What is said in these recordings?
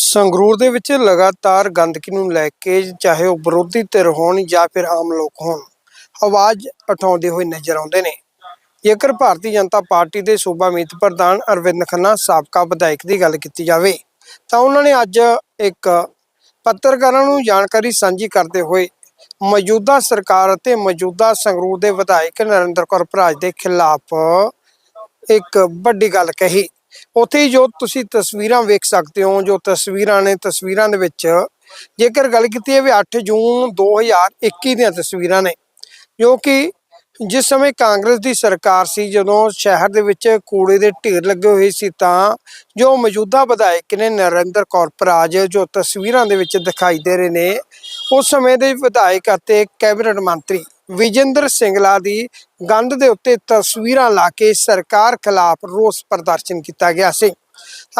ਸੰਗਰੂਰ ਦੇ ਵਿੱਚ ਲਗਾਤਾਰ ਗੰਦਗੀ ਨੂੰ ਲੈ ਕੇ ਚਾਹੇ ਉਹ ਵਿਰੋਧੀ ਧਿਰ ਹੋਣ ਜਾਂ ਫਿਰ ਆਮ ਲੋਕ ਹੋਣ, ਆਵਾਜ਼ ਉਠਾਉਂਦੇ ਹੋਏ ਨਜ਼ਰ ਆਉਂਦੇ ਨੇ। ਜੇਕਰ ਭਾਰਤੀ ਜਨਤਾ ਪਾਰਟੀ ਦੇ ਸੂਬਾ ਮੀਤ ਪ੍ਰਧਾਨ ਅਰਵਿੰਦ ਖੰਨਾ ਸਾਬਕਾ ਵਿਧਾਇਕ ਦੀ ਗੱਲ ਕੀਤੀ ਜਾਵੇ, ਤਾਂ ਉਹਨਾਂ ਨੇ ਅੱਜ ਇੱਕ ਪੱਤਰਕਾਰਾਂ ਨੂੰ ਜਾਣਕਾਰੀ ਸਾਂਝੀ ਕਰਦੇ ਹੋਏ ਮੌਜੂਦਾ ਸਰਕਾਰ ਅਤੇ ਮੌਜੂਦਾ ਸੰਗਰੂਰ ਦੇ ਵਿਧਾਇਕ ਨਰਿੰਦਰ ਕੌਰ ਭਰਾਜ ਦੇ ਖਿਲਾਫ ਇੱਕ ਵੱਡੀ ਗੱਲ ਕਹੀ। ਉੱਥੇ ਹੀ ਜੋ ਤੁਸੀਂ ਤਸਵੀਰਾਂ ਵੇਖ ਸਕਦੇ ਹੋ, ਜੋ ਤਸਵੀਰਾਂ ਨੇ ਤਸਵੀਰਾਂ ਦੇ ਵਿੱਚ, ਜੇਕਰ ਗੱਲ ਕੀਤੀ ਹੈ ਵੀ 8 ਜੂਨ 2021 ਦੀਆਂ ਤਸਵੀਰਾਂ ਨੇ, ਜੋ ਕਿ ਜਿਸ ਸਮੇਂ ਕਾਂਗਰਸ ਦੀ ਸਰਕਾਰ ਸੀ, ਜਦੋਂ ਸ਼ਹਿਰ ਦੇ ਵਿੱਚ ਕੂੜੇ ਦੇ ਢੇਰ ਲੱਗੇ ਹੋਏ ਸੀ, ਤਾਂ ਜੋ ਮੌਜੂਦਾ ਵਿਧਾਇਕ ਨੇ ਨਰਿੰਦਰ ਕੌਰ ਪਰਾਜ, ਜੋ ਤਸਵੀਰਾਂ ਦੇ ਵਿੱਚ ਦਿਖਾਈ ਦੇ ਰਹੇ ਨੇ, ਉਸ ਸਮੇਂ ਦੇ ਵਿਧਾਇਕ ਅਤੇ ਕੈਬਨਿਟ ਮੰਤਰੀ ਵਿਜੇਂਦਰ ਸਿੰਗਲਾ ਦੀ ਗੰਦ ਦੇ ਉੱਤੇ ਤਸਵੀਰਾਂ ਲਾ ਕੇ ਸਰਕਾਰ ਖਿਲਾਫ ਰੋਸ ਪ੍ਰਦਰਸ਼ਨ ਕੀਤਾ ਗਿਆ ਸੀ।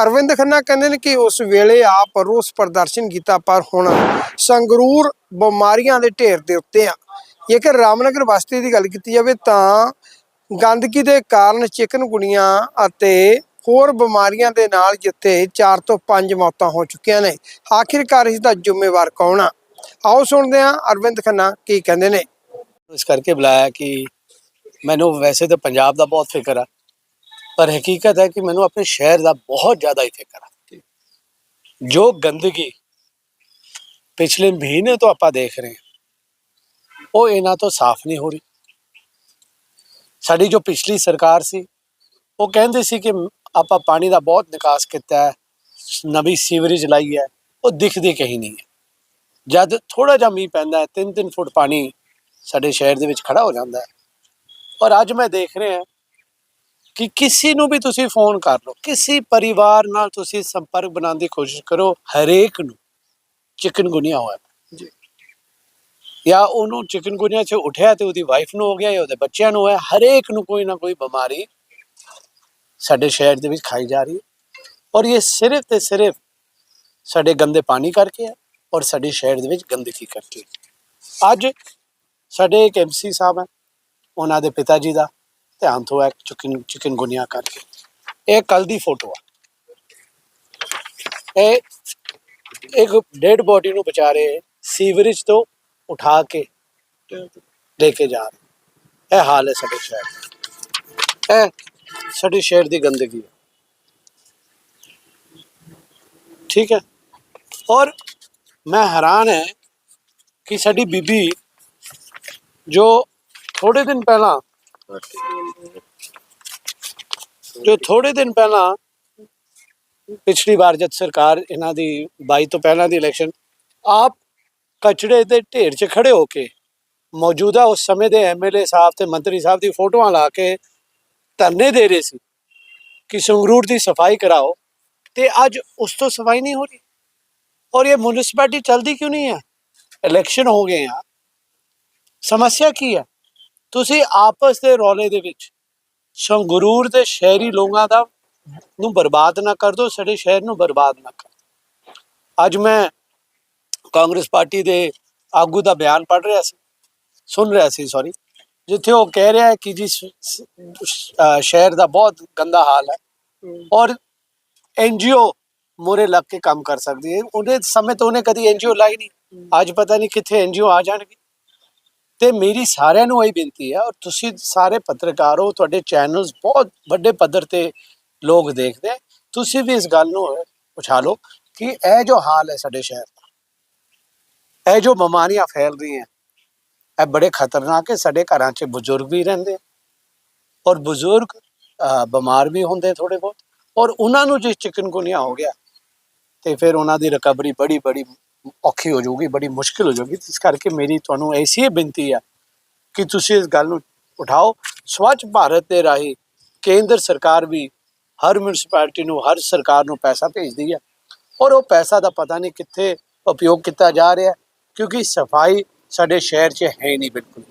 ਅਰਵਿੰਦ ਖੰਨਾ ਕਹਿੰਦੇ ਨੇ ਕਿ ਉਸ ਵੇਲੇ ਆਪ ਰੋਸ ਪ੍ਰਦਰਸ਼ਨ ਕੀਤਾ, ਪਰ ਹੁਣ ਸੰਗਰੂਰ ਬਿਮਾਰੀਆਂ ਦੇ ਢੇਰ ਦੇ ਉੱਤੇ ਆ। ਜੇਕਰ ਰਾਮਨਗਰ ਬਸਤੀ ਦੀ ਗੱਲ ਕੀਤੀ ਜਾਵੇ ਤਾਂ ਗੰਦਗੀ ਦੇ ਕਾਰਨ ਚਿਕਨਗੁਨੀਆਂ ਅਤੇ ਹੋਰ ਬਿਮਾਰੀਆਂ ਦੇ ਨਾਲ ਜਿੱਥੇ 4 ਤੋਂ 5 ਮੌਤਾਂ ਹੋ ਚੁੱਕੀਆਂ ਨੇ, ਆਖਿਰਕਾਰ ਇਸ ਦਾ ਜ਼ਿੰਮੇਵਾਰ ਕੌਣ ਆ? ਆਓ ਸੁਣਦੇ ਹਾਂ ਅਰਵਿੰਦ ਖੰਨਾ ਕੀ ਕਹਿੰਦੇ ਨੇ। ਇਸ ਕਰਕੇ ਬੁਲਾਇਆ ਕਿ ਮੈਨੂੰ ਵੈਸੇ ਤਾਂ ਪੰਜਾਬ ਦਾ ਬਹੁਤ ਫਿਕਰ ਆ, ਪਰ ਹਕੀਕਤ ਹੈ ਕਿ ਮੈਨੂੰ ਆਪਣੇ ਸ਼ਹਿਰ ਦਾ ਬਹੁਤ ਜ਼ਿਆਦਾ ਹੀ ਫਿਕਰ ਆ। ਜੋ ਗੰਦਗੀ ਪਿਛਲੇ ਮਹੀਨੇ ਤੋਂ ਆਪਾਂ ਦੇਖ ਰਹੇ ਹਾਂ, ਉਹ ਇਹਨਾਂ ਤੋਂ ਸਾਫ਼ ਨਹੀਂ ਹੋ ਰਹੀ। ਸਾਡੀ ਜੋ ਪਿਛਲੀ ਸਰਕਾਰ ਸੀ, ਉਹ ਕਹਿੰਦੇ ਸੀ ਕਿ ਆਪਾਂ ਪਾਣੀ ਦਾ ਬਹੁਤ ਨਿਕਾਸ ਕੀਤਾ ਹੈ, ਨਵੀਂ ਸੀਵਰੇਜ ਲਾਈ ਹੈ, ਉਹ ਦਿਖਦੀ ਕਹੀਂ ਨਹੀਂ ਹੈ। ਜਦ ਥੋੜਾ ਜਿਹਾ ਮੀਂਹ ਪੈਂਦਾ ਹੈ 3-3 ਫੁੱਟ ਪਾਣੀ ਸਾਡੇ ਸ਼ਹਿਰ ਦੇ ਵਿੱਚ ਖੜਾ ਹੋ ਜਾਂਦਾ ਹੈ। ਔਰ ਅੱਜ ਮੈਂ ਦੇਖ ਰਿਹਾ ਕਿ ਕਿਸੇ ਨੂੰ ਵੀ ਤੁਸੀਂ ਫੋਨ ਕਰ ਲਓ ਕਿਸੇ ਪਰਿਵਾਰ ਨਾਲ ਤੁਸੀਂ ਸੰਪਰਕ ਬਣਾਉਣ ਦੀ ਕੋਸ਼ਿਸ਼ ਕਰੋ ਹਰੇਕ ਨੂੰ ਚਿਕਨਗੁਨੀਆ ਹੋਇਆ ਜੀ। ਜਾਂ ਉਹਨੂੰ ਚਿਕਨਗੁਨੀਆ 'ਚ ਉਠਿਆ ਤੇ ਉਹਦੀ ਵਾਈਫ ਨੂੰ ਹੋ ਗਿਆ ਜਾਂ ਉਹਦੇ ਬੱਚਿਆਂ ਨੂੰ ਹੋਇਆ ਹਰੇਕ ਨੂੰ ਕੋਈ ਨਾ ਕੋਈ ਬਿਮਾਰੀ ਸਾਡੇ ਸ਼ਹਿਰ ਦੇ ਵਿੱਚ ਖਾਈ ਜਾ ਰਹੀ ਹੈ। ਔਰ ਇਹ ਸਿਰਫ ਤੇ ਸਿਰਫ ਸਾਡੇ ਗੰਦੇ ਪਾਣੀ ਕਰਕੇ ਹੈ ਔਰ ਸਾਡੇ ਸ਼ਹਿਰ ਦੇ ਵਿੱਚ ਗੰਦਗੀ ਕਰਕੇ ਅੱਜ ਸਾਡੇ ਇੱਕ ਐਮਸੀ ਸਾਹਿਬ ਹੈ, ਉਹਨਾਂ ਦੇ ਪਿਤਾ ਜੀ ਦਾ ਧਿਆਨ ਤੋਂ ਹੈ ਚਿਕਨ ਚਿਕਨਗੁਨੀਆ ਕਰਕੇ। ਇਹ ਕੱਲ ਦੀ ਫੋਟੋ ਆ। ਇਹ, ਇੱਕ ਡੈਡ ਬੋਡੀ ਨੂੰ ਵਿਚਾਰੇ ਸੀਵਰੇਜ ਤੋਂ ਉਠਾ ਕੇ ਲੈ ਕੇ ਜਾ ਰਹੇ। ਇਹ ਹਾਲ ਹੈ ਸਾਡੇ ਸ਼ਹਿਰ ਦਾ। ਇਹ ਸਾਡੇ ਸ਼ਹਿਰ ਦੀ ਗੰਦਗੀ ਹੈ। ਠੀਕ ਹੈ? ਔਰ ਮੈਂ ਹੈਰਾਨ ਹੈ ਕਿ ਸਾਡੀ ਬੀਬੀ ਜੋ ਥੋੜੇ ਦਿਨ ਪਹਿਲਾਂ ਜੋ ਥੋੜੇ ਦਿਨ ਪਹਿਲਾਂ ਪਿਛਲੀ ਵਾਰ ਜਦ ਸਰਕਾਰ ਇਹਨਾਂ ਦੀ 22 ਤੋਂ ਪਹਿਲਾਂ ਦੀ ਇਲੈਕਸ਼ਨ ਆਪ ਕਚੜੇ ਦੇ ਢੇਰ 'ਚ ਖੜੇ ਹੋ ਕੇ ਮੌਜੂਦਾ ਉਸ ਸਮੇਂ ਦੇ ਐਮਐਲਏ ਸਾਹਿਬ ਤੇ ਮੰਤਰੀ ਸਾਹਿਬ ਦੀ ਫੋਟੋਆਂ ਲਾ ਕੇ ਧਰਨੇ ਦੇ ਰਹੇ ਸੀ ਕਿ ਸੰਗਰੂਰ ਦੀ ਸਫ਼ਾਈ ਕਰਾਓ ਤੇ ਅੱਜ ਉਸ ਤੋਂ ਸਫ਼ਾਈ ਨਹੀਂ ਹੋ ਰਹੀ ਔਰ ਇਹ ਮਿਊਨਿਸਪੈਲਿਟੀ ਚਲਦੀ ਕਿਉਂ ਨਹੀਂ ਹੈ? ਇਲੈਕਸ਼ਨ ਹੋ ਗਏ ਆ। ਸਮੱਸਿਆ ਕੀ ਹੈ? ਤੁਸੀਂ ਆਪਸ ਦੇ ਰੌਲੇ ਦੇ ਵਿੱਚ ਸੰਗਰੂਰ ਦੇ ਸ਼ਹਿਰੀ ਲੋਕਾਂ ਦਾ ਨੂੰ ਬਰਬਾਦ ਨਾ ਕਰ ਦਿਓ ਸਾਡੇ ਸ਼ਹਿਰ ਨੂੰ ਬਰਬਾਦ ਨਾ ਕਰ। ਅੱਜ ਮੈਂ ਕਾਂਗਰਸ ਪਾਰਟੀ ਦੇ ਆਗੂ ਦਾ ਬਿਆਨ ਪੜ੍ਹ ਰਿਹਾ ਸੀ ਸੁਣ ਰਿਹਾ ਸੀ ਸੌਰੀ ਜਿੱਥੇ ਉਹ ਕਹਿ ਰਿਹਾ ਹੈ ਕਿ ਜੀ ਸ਼ਹਿਰ ਦਾ ਬਹੁਤ ਗੰਦਾ ਹਾਲ ਹੈ ਔਰ ਐਨਜੀਓ ਮੋਰੇ ਲੱਗ ਕੇ ਕੰਮ ਕਰ ਸਕਦੀ ਹੈ। ਉਹਨੇ ਸਮੇਂ ਤੋਂ ਉਹਨੇ ਕਦੀ ਐਨਜੀਓ ਲਾਈ ਨਹੀਂ। ਅੱਜ ਪਤਾ ਨਹੀਂ ਕਿੱਥੇ ਐਨਜੀਓ ਆ ਜਾਣਗੇ। ਤੇ ਮੇਰੀ ਸਾਰਿਆਂ ਨੂੰ ਇਹ ਬੇਨਤੀ ਹੈ ਔਰ ਤੁਸੀਂ ਸਾਰੇ ਪੱਤਰਕਾਰ ਹੋ, ਤੁਹਾਡੇ ਚੈਨਲਸ ਬਹੁਤ ਵੱਡੇ ਪੱਧਰ ਤੇ ਲੋਕ ਦੇਖਦੇ ਤੁਸੀਂ ਵੀ ਇਸ ਗੱਲ ਨੂੰ ਉਛਾਲੋ ਕਿ ਇਹ ਜੋ ਹਾਲ ਹੈ ਸਾਡੇ ਸ਼ਹਿਰ ਦਾ, ਇਹ ਜੋ ਬਿਮਾਰੀਆਂ ਫੈਲ ਰਹੀਆਂ, ਇਹ ਬੜੇ ਖਤਰਨਾਕ ਹੈ। ਸਾਡੇ ਘਰਾਂ 'ਚ ਬਜ਼ੁਰਗ ਵੀ ਰਹਿੰਦੇ ਔਰ ਬਜ਼ੁਰਗ ਬਿਮਾਰ ਵੀ ਹੁੰਦੇ ਥੋੜੇ ਬਹੁਤ ਔਰ ਉਹਨਾਂ ਨੂੰ ਜੇ ਚਿਕਨਗੁਨੀਆ ਹੋ ਗਿਆ ਤੇ ਫਿਰ ਉਹਨਾਂ ਦੀ ਰਿਕਵਰੀ ਬੜੀ ਬੜੀ ਔਖੀ ਹੋ ਜਾਊਗੀ, ਬੜੀ ਮੁਸ਼ਕਿਲ ਹੋ ਜਾਊਗੀ। ਇਸ ਕਰਕੇ ਮੇਰੀ ਤੁਹਾਨੂੰ ਐਸੀ ਬੇਨਤੀ ਆ ਕਿ ਤੁਸੀਂ ਇਸ ਗੱਲ ਨੂੰ ਉਠਾਓ। ਸਵੱਛ ਭਾਰਤ ਦੇ ਰਾਹੀਂ ਕੇਂਦਰ ਸਰਕਾਰ ਵੀ ਹਰ ਮਿਊਨਿਸਪੈਲਿਟੀ ਨੂੰ, ਹਰ ਸਰਕਾਰ ਨੂੰ ਪੈਸਾ ਭੇਜਦੀ ਹੈ ਔਰ ਉਹ ਪੈਸਾ ਦਾ ਪਤਾ ਨਹੀਂ ਕਿੱਥੇ ਉਪਯੋਗ ਕੀਤਾ ਜਾ ਰਿਹਾ, ਕਿਉਂਕਿ ਸਫ਼ਾਈ ਸਾਡੇ ਸ਼ਹਿਰ 'ਚ ਹੈ ਨਹੀਂ ਬਿਲਕੁਲ।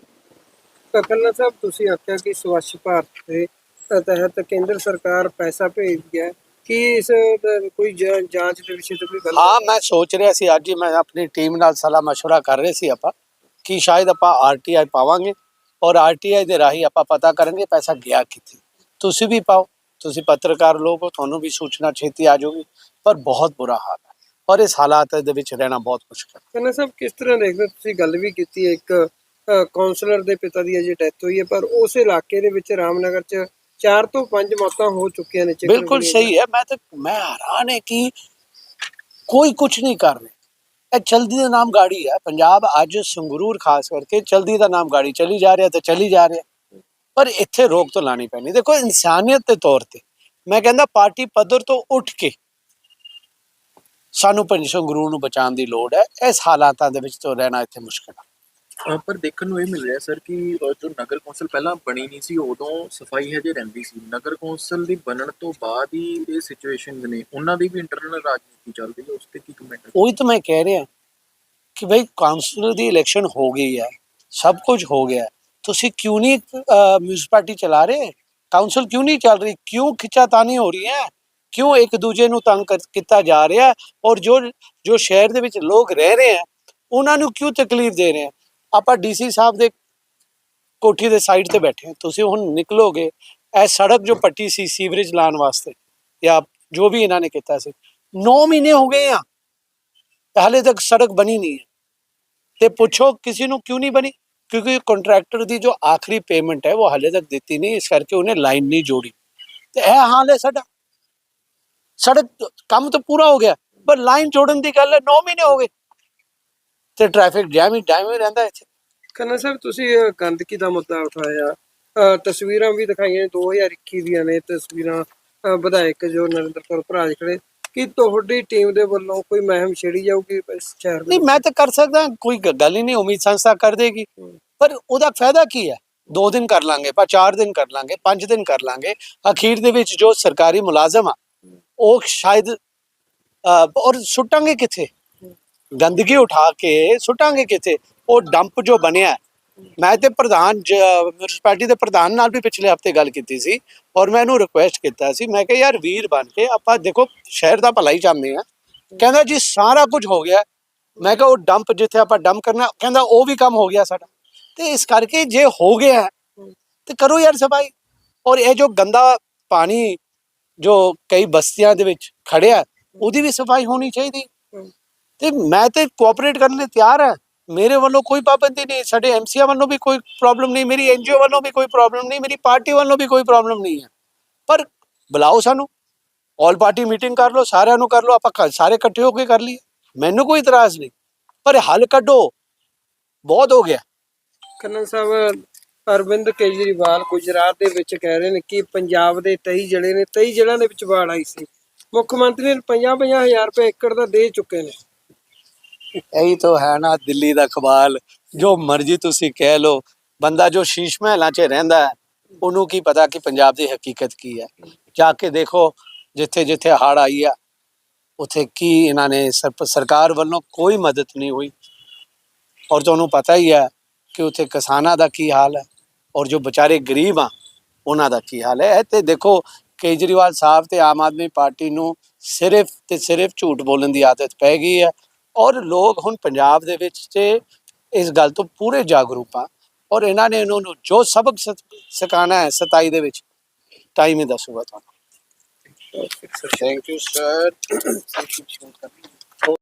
ਕਕਨਾ ਸਾਹਿਬ ਤੁਸੀਂ ਆਖਿਆ ਕਿ ਸਵੱਛ ਭਾਰਤ ਦੇ ਤਹਿਤ ਕੇਂਦਰ ਸਰਕਾਰ ਪੈਸਾ ਭੇਜਦੀ ਹੈ। ਕਿ ਇਸ ਕੋਈ ਜਾਂਚ ਦੇ ਵਿਸ਼ੇ ਤੇ ਕੋਈ ਗੱਲ ਹਾਂ ਮੈਂ ਸੋਚ ਰਿਹਾ ਸੀ ਅੱਜ ਮੈਂ ਆਪਣੀ ਟੀਮ ਨਾਲ ਸਲਾਹ ਮਸ਼ਵਰਾ ਕਰ ਰਹੇ ਸੀ ਆਪਾਂ ਕਿ ਸ਼ਾਇਦ ਆਪਾਂ ਆਰਟੀਆਈ ਪਾਵਾਂਗੇ ਔਰ ਆਰਟੀਆਈ ਦੇ ਰਾਹੀਂ ਆਪਾਂ ਪਤਾ ਕਰਾਂਗੇ ਪੈਸਾ ਗਿਆ ਕਿੱਥੇ। ਤੁਸੀਂ ਵੀ ਪਾਓ ਤੁਸੀਂ ਪੱਤਰਕਾਰ ਲੋਕ ਹੋ ਤੁਹਾਨੂੰ ਵੀ ਸੂਚਨਾ ਛੇਤੀ ਆ ਜਾਊਗੀ ਪਰ ਬਹੁਤ ਬੁਰਾ ਹਾਲ ਹੈ ਔਰ ਇਸ ਹਾਲਾਤ ਦੇ ਵਿੱਚ ਰਹਿਣਾ ਬਹੁਤ ਮੁਸ਼ਕਲ ਹੈ। ਕਹਿੰਦਾ ਸਾਹਿਬ ਕਿਸ ਤਰ੍ਹਾਂ ਦੇਖਦੇ ਤੁਸੀਂ ਗੱਲ ਵੀ ਕੀਤੀ ਹੈ ਇੱਕ ਕਾਉਂਸਲਰ ਦੇ ਪਿਤਾ ਦੀ ਅਜੇ ਡੈਥ ਹੋਈ ਹੈ ਪਰ ਉਸ ਇਲਾਕੇ ਦੇ ਵਿੱਚ ਰਾਮਨਗਰ 'ਚ 4 ਤੋਂ 5 ਮੌਤਾਂ ਹੋ ਚੁੱਕੀਆਂ ਨੇ ਚਿਕਨ ਬਿਲਕੁਲ ਸਹੀ ਹੈ ਮੈਂ ਤਾਂ ਮੈਂ ਹੈਰਾਨ ਹੈ ਕਿ ਕੋਈ ਕੁਝ ਨਹੀਂ ਕਰ ਰਿਹਾ। ਇਹ ਚਲਦੀ ਦਾ ਨਾਮ ਗਾੜੀ ਹੈ। ਪੰਜਾਬ ਅੱਜ ਸੰਗਰੂਰ ਖਾਸ ਕਰਕੇ ਚਲਦੀ ਦਾ ਨਾਮ ਗਾੜੀ ਚਲੀ ਜਾ ਰਿਹਾ ਤੇ ਚਲੀ ਜਾ ਰਿਹਾ। ਪਰ ਇੱਥੇ ਰੋਕ ਤੋਂ ਲਾਣੀ ਪੈਣੀ। ਦੇਖੋ ਇਨਸਾਨੀਅਤ ਦੇ ਤੌਰ ਤੇ ਮੈਂ ਕਹਿੰਦਾ ਪਾਰਟੀ ਪੱਧਰ ਤੋਂ ਉੱਠ ਕੇ ਸਾਨੂੰ ਪੰਜ ਸੰਗਰੂਰ ਨੂੰ ਬਚਾਉਣ ਦੀ ਲੋੜ ਹੈ। ਇਸ ਹਾਲਾਤਾਂ ਦੇ ਵਿੱਚ ਤੋਂ ਰਹਿਣਾ ਇੱਥੇ ਮੁਸ਼ਕਲ ਹੈ ਪਰ ਦੇਖਣ ਨੂੰ ਇਹ ਮਿਲ ਰਿਹਾ ਸਰ ਕਿ ਜੋ ਨਗਰ ਕੌਂਸਲ ਪਹਿਲਾਂ ਬਣੀ ਨਹੀਂ ਸੀ, ਉਦੋਂ ਸਫ਼ਾਈ ਹਜੇ ਰਹਿੰਦੀ ਸੀ। ਨਗਰ ਕੌਂਸਲ ਦੀ ਬਣਨ ਤੋਂ ਬਾਅਦ ਹੀ ਇਹ ਸਿਚੁਏਸ਼ਨ ਨੇ ਉਹਨਾਂ ਦੀ ਵੀ ਇੰਟਰਨਲ ਰਾਜਨੀਤੀ ਚੱਲ ਰਹੀ ਹੈ, ਉਸ ਤੇ ਕੀ ਕਮੈਂਟ ਉਹੀ ਤਾਂ ਮੈਂ ਕਹਿ ਰਿਹਾ ਕਿ ਭਾਈ ਕਾਉਂਸਲਰ ਦੀ ਇਲੈਕਸ਼ਨ ਹੋ ਗਈ ਹੈ, ਸਭ ਕੁਝ ਹੋ ਗਿਆ ਤੁਸੀਂ ਕਿਉਂ ਨਹੀਂ ਮਿਊਨਿਸਪੈਲਿਟੀ ਚਲਾ ਰਹੇ? ਕਾਉਂਸਲ ਕਿਉਂ ਨਹੀਂ ਚੱਲ ਰਹੀ? ਕਿਉਂ ਖਿੱਚਾਤਾਨੀ ਹੋ ਰਹੀ ਹੈ? ਕਿਉਂ ਇੱਕ ਦੂਜੇ ਨੂੰ ਤੰਗ ਕੀਤਾ ਜਾ ਰਿਹਾ ਔਰ ਜੋ ਜੋ ਸ਼ਹਿਰ ਦੇ ਵਿੱਚ ਲੋਕ ਰਹਿ ਰਹੇ ਹੈ, ਉਹਨਾਂ ਨੂੰ ਕਿਉਂ ਤਕਲੀਫ ਦੇ ਰਹੇ ਹੈ? ਆਪਾਂ ਡੀਸੀ ਸਾਹਿਬ ਦੇ ਕੋਠੀ ਦੇ ਸਾਈਡ ਤੇ ਬੈਠੇ ਹਾਂ। ਤੁਸੀਂ ਹੁਣ ਨਿਕਲੋਗੇ, ਇਹ ਸੜਕ ਜੋ ਪੱਟੀ ਸੀ ਸੀਵਰੇਜ ਲਾਉਣ ਵਾਸਤੇ ਜਾਂ ਜੋ ਵੀ ਇਹਨਾਂ ਨੇ ਕੀਤਾ ਸੀ 9 ਮਹੀਨੇ ਹੋ ਗਏ ਆ। ਹਾਲੇ ਤੱਕ ਸੜਕ ਬਣੀ ਨਹੀਂ ਹੈ। ਤੇ ਪੁੱਛੋ ਕਿਸੇ ਨੂੰ ਕਿਉਂ ਨਹੀਂ ਬਣੀ? ਕਿਉਂਕਿ ਕੰਟਰੈਕਟਰ ਦੀ ਜੋ ਆਖਰੀ ਪੇਮੈਂਟ ਹੈ, ਉਹ ਹਾਲੇ ਤੱਕ ਦਿੱਤੀ ਨਹੀਂ। ਇਸ ਕਰਕੇ ਉਹਨੇ ਲਾਈਨ ਨਹੀਂ ਜੋੜੀ। ਤੇ ਇਹ ਹਾਲ ਹੈ ਸਾਡਾ। ਸੜਕ ਕੰਮ ਤਾਂ ਪੂਰਾ ਹੋ ਗਿਆ, ਪਰ ਲਾਈਨ ਜੋੜਨ ਦੀ ਗੱਲ ਹੈ 9 ਮਹੀਨੇ ਹੋ ਗਏ। ਤੇ ਟ੍ਰੈਫਿਕ ਜੈਮ ਹੀ ਜੈਮ ਹੀ ਰਹਿੰਦਾ ਇੱਥੇ। ਖੰਨਾ ਸਾਹਿਬ ਤੁਸੀਂ ਗੰਦਗੀ ਦਾ ਮੁੱਦਾ ਉਠਾਇਆ। ਤਸਵੀਰਾਂ ਵੀ ਦਿਖਾਈਆਂ 2021 ਦੀਆਂ ਨੇ ਤਸਵੀਰਾਂ। ਵਿਧਾਇਕ ਜੋ ਨਰਿੰਦਰ ਕੌਰ ਭਰਾਜ ਖੜੇ ਕੀ ਤੁਹਾਡੀ ਟੀਮ ਦੇ ਵੱਲੋਂ ਕੋਈ ਮਹਿਮ ਛੇੜੀ ਜਾਊਗੀ ਇਸ ਸ਼ਹਿਰ ਦੇ ਨਹੀਂ ਮੈਂ ਤਾਂ ਕਰ ਸਕਦਾ ਕੋਈ ਗ- ਗੱਲ ਹੀ ਨਹੀਂ ਉਮੀਦ ਸੰਸਥਾ ਕਰ ਦੇਗੀ। ਪਰ ਉਹਦਾ ਫਾਇਦਾ ਕੀ ਹੈ? ਦੋ ਦਿਨ ਕਰ ਲਾਂਗੇ ਪਰ ਚਾਰ ਦਿਨ ਕਰ ਲਾਂਗੇ ਪੰਜ ਦਿਨ ਕਰ ਲਾਂਗੇ। ਅਖੀਰ ਦੇ ਵਿੱਚ ਜੋ ਸਰਕਾਰੀ ਮੁਲਾਜ਼ਮ ਆ ਉਹ ਸ਼ਾਇਦ ਅਹ, ਔਰ ਸੁੱਟਾਂਗੇ ਕਿੱਥੇ? ਗੰਦਗੀ ਉਠਾ ਕੇ ਸੁੱਟਾਂਗੇ ਕਿੱਥੇ? ਉਹ ਡੰਪ ਜੋ ਬਣਿਆ ਮੈਂ ਤੇ ਪ੍ਰਧਾਨ ਮਿਊਨਿਸਪੈਲਿਟੀ ਦੇ ਪ੍ਰਧਾਨ ਨਾਲ ਵੀ ਪਿਛਲੇ ਹਫ਼ਤੇ ਗੱਲ ਕੀਤੀ ਸੀ ਔਰ ਮੈਂ ਇਹਨੂੰ ਰਿਕੁਐਸਟ ਕੀਤਾ ਸੀ। ਮੈਂ ਕਿਹਾ, ਯਾਰ ਵੀਰ ਬਣ ਕੇ ਆਪਾਂ ਦੇਖੋ, ਸ਼ਹਿਰ ਦਾ ਭਲਾ ਚਾਹੁੰਦੇ ਆ ਕਹਿੰਦਾ, ਜੀ, ਸਾਰਾ ਕੁਝ ਹੋ ਗਿਆ। ਮੈਂ ਕਿਹਾ, ਉਹ ਡੰਪ ਜਿੱਥੇ ਆਪਾਂ ਡੰਪ ਕਰਨਾ ਕਹਿੰਦਾ, ਉਹ ਵੀ ਕੰਮ ਹੋ ਗਿਆ ਸਾਡਾ। ਤੇ ਇਸ ਕਰਕੇ ਜੇ ਹੋ ਗਿਆ ਤੇ ਕਰੋ ਯਾਰ ਸਫ਼ਾਈ। ਔਰ ਇਹ ਜੋ ਗੰਦਾ ਪਾਣੀ ਜੋ ਕਈ ਬਸਤੀਆਂ ਦੇ ਵਿੱਚ ਖੜਿਆ ਉਹਦੀ ਵੀ ਸਫ਼ਾਈ ਹੋਣੀ ਚਾਹੀਦੀ। ਤੇ ਮੈਂ ਤੇ ਕੋਆਪਰੇਟ ਕਰਨ ਲਈ ਤਿਆਰ ਹਾਂ। ਮੇਰੇ ਵੱਲੋਂ ਕੋਈ ਪਾਬੰਦੀ ਨਹੀਂ, ਸਾਡੇ ਐਮਸੀਆ ਵੱਲੋਂ ਵੀ ਕੋਈ ਪ੍ਰੋਬਲਮ ਨਹੀਂ, ਮੇਰੀ ਐਨਜੀਓ ਵੱਲੋਂ ਵੀ ਕੋਈ ਪ੍ਰੋਬਲਮ ਨਹੀਂ, ਮੇਰੀ ਪਾਰਟੀ ਵੱਲੋਂ ਵੀ ਕੋਈ ਪ੍ਰੋਬਲਮ ਨਹੀਂ ਹੈ। ਪਰ ਬੁਲਾਓ ਸਾਨੂੰ। ਆਲ ਪਾਰਟੀ ਮੀਟਿੰਗ ਕਰ ਲਓ, ਸਾਰਿਆਂ ਨੂੰ ਕਰ ਲਓ, ਆਪਾਂ ਕ- ਸਾਰੇ ਇਕੱਠੇ ਹੋ ਕੇ ਕਰ ਲਈਏ। ਮੈਨੂੰ ਕੋਈ ਇਤਰਾਜ਼ ਨਹੀਂ, ਪਰ ਹੱਲ ਕੱਢੋ। ਬਹੁਤ ਹੋ ਗਿਆ। ਖੰਨਾ ਸਾਹਿਬ, ਅਰਵਿੰਦ ਕੇਜਰੀਵਾਲ ਗੁਜਰਾਤ ਦੇ ਵਿੱਚ ਕਹਿ ਰਹੇ ਨੇ ਕਿ ਪੰਜਾਬ ਦੇ 23 ਜ਼ਿਲ੍ਹੇ ਨੇ 23 ਜ਼ਿਲ੍ਹਿਆਂ ਦੇ ਵਿੱਚ ਬਾੜ ਆਈ ਸੀ। ਮੁੱਖ ਮੰਤਰੀ ਨੇ 50 ਹਜ਼ਾਰ ਰੁਪਏ ਏਕੜ ਦਾ ਦੇ ਚੁੱਕੇ ਨੇ। ਇਹੀ ਤਾਂ ਹੈ ਨਾ ਦਿੱਲੀ ਦਾ ਕਮਾਲ ਜੋ ਮਰਜ਼ੀ ਤੁਸੀਂ ਕਹਿ ਲਓ, ਬੰਦਾ ਜੋ ਸ਼ੀਸ਼ ਮਹਿਲਾਂ 'ਚ ਰਹਿੰਦਾ ਹੈ, ਉਹਨੂੰ ਕੀ ਪਤਾ ਕਿ ਪੰਜਾਬ ਦੀ ਹਕੀਕਤ ਕੀ ਹੈ। ਜਾ ਕੇ ਦੇਖੋ, ਜਿੱਥੇ ਜਿੱਥੇ ਹੜ ਆਈ ਆ, ਉੱਥੇ ਕੀ ਇਹਨਾਂ ਨੇ ਸਰਕਾਰ ਵੱਲੋਂ ਕੋਈ ਮਦਦ ਨਹੀਂ ਹੋਈ। ਔਰ ਤੁਹਾਨੂੰ ਪਤਾ ਹੀ ਹੈ ਕਿ ਉੱਥੇ ਕਿਸਾਨਾਂ ਦਾ ਕੀ ਹਾਲ ਹੈ, ਔਰ ਜੋ ਵਿਚਾਰੇ ਗਰੀਬ ਆ, ਉਹਨਾਂ ਦਾ ਕੀ ਹਾਲ ਹੈ। ਤੇ ਦੇਖੋ, ਕੇਜਰੀਵਾਲ ਸਾਹਿਬ ਤੇ ਆਮ ਆਦਮੀ ਪਾਰਟੀ ਨੂੰ ਸਿਰਫ ਤੇ ਸਿਰਫ ਝੂਠ ਬੋਲਣ ਦੀ ਆਦਤ ਪੈ ਗਈ ਹੈ। ਔਰ ਲੋਕ ਹੁਣ ਪੰਜਾਬ ਦੇ ਵਿੱਚ ਤੇ ਇਸ ਗੱਲ ਤੋਂ ਪੂਰੇ ਜਾਗਰੂਕ ਆ ਔਰ ਇਹਨਾਂ ਨੇ ਇਹਨਾਂ ਨੂੰ ਜੋ ਸਬਕ ਸਿ- ਸਿਖਾਉਣਾ ਹੈ 27 ਦੇ ਵਿੱਚ ਟਾਈਮ ਹੀ ਦੱਸੂਗਾ ਤੁਹਾਨੂੰ। Thank you sir